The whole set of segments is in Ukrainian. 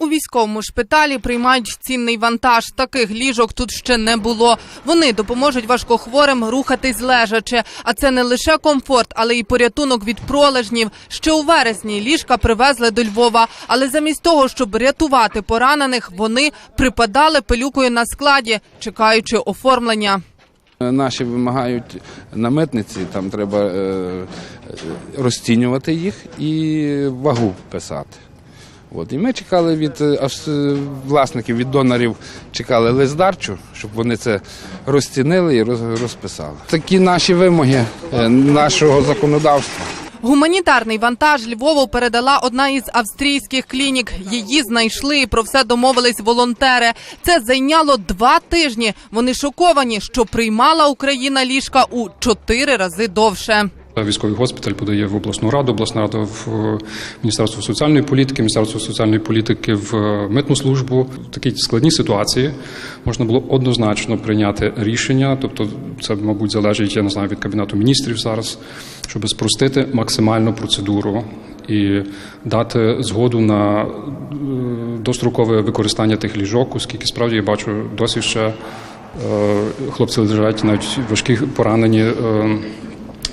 У військовому шпиталі приймають цінний вантаж. Таких ліжок тут ще не було. Вони допоможуть важкохворим рухатись лежачи. А це не лише комфорт, але й порятунок від пролежнів. Ще у вересні ліжка привезли до Львова. Але замість того, щоб рятувати поранених, вони припадали пилюкою на складі, чекаючи оформлення. Наші вимагають на митниці, там треба е, е, розцінювати їх і вагу писати. От. І ми чекали від е, власників, від донорів, чекали лиздарчу, щоб вони це розцінили і роз- розписали. Такі наші вимоги е, нашого законодавства. Гуманітарний вантаж Львову передала одна із австрійських клінік. Її знайшли і про все домовились волонтери. Це зайняло два тижні. Вони шоковані, що приймала Україна ліжка у чотири рази довше. Військовий госпіталь подає в обласну раду, обласна рада в е, Міністерство соціальної політики, Міністерство соціальної політики в е, митну службу. В такій складній ситуації можна було однозначно прийняти рішення. Тобто, це, мабуть, залежить, я не знаю, від кабінету міністрів зараз, щоб спростити максимально процедуру і дати згоду на е, дострокове використання тих ліжок, оскільки справді я бачу досі ще е, хлопці лежать навіть важкі поранені.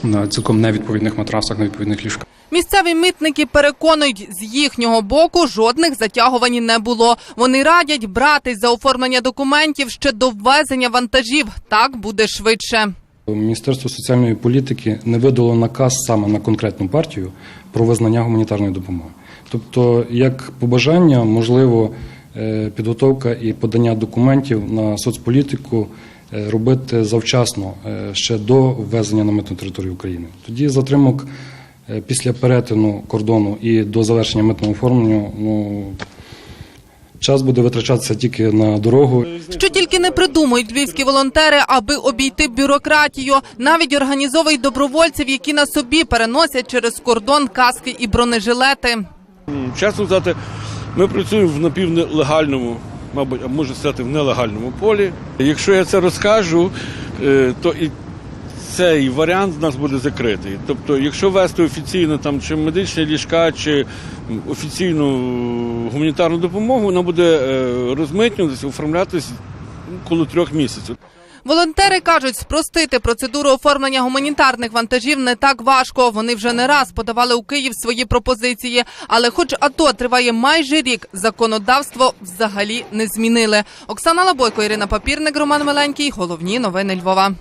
На цілком невідповідних матрасах, невідповідних ліжках. Місцеві митники переконують, з їхнього боку жодних затягувань не було. Вони радять братись за оформлення документів ще до ввезення вантажів. Так буде швидше. Міністерство соціальної політики не видало наказ саме на конкретну партію про визнання гуманітарної допомоги. Тобто, як побажання, можливо, е, підготовка і подання документів на соцполітику робити завчасно е, ще до ввезення на митну територію України. Тоді затримок е, після перетину кордону і до завершення митного оформлення ну, час буде витрачатися тільки на дорогу. Що тільки не придумують львівські волонтери, аби обійти бюрократію. Навіть організовують добровольців, які на собі переносять через кордон каски і бронежилети. Чесно сказати, ми працюємо в напівнелегальному, мабуть, може стати в нелегальному полі. Якщо я це розкажу, е, то і цей варіант з нас буде закритий. Тобто, якщо вести офіційно там чи медичні ліжка, чи офіційну гуманітарну допомогу, вона буде е, розмитнюватися, оформлятися коло трьох місяців. Волонтери кажуть, спростити процедуру оформлення гуманітарних вантажів не так важко. Вони вже не раз подавали у Київ свої пропозиції. Але, хоч АТО триває майже рік, законодавство взагалі не змінили. Оксана Лабойко, Ірина Папірник, Роман Меленький. Головні новини Львова.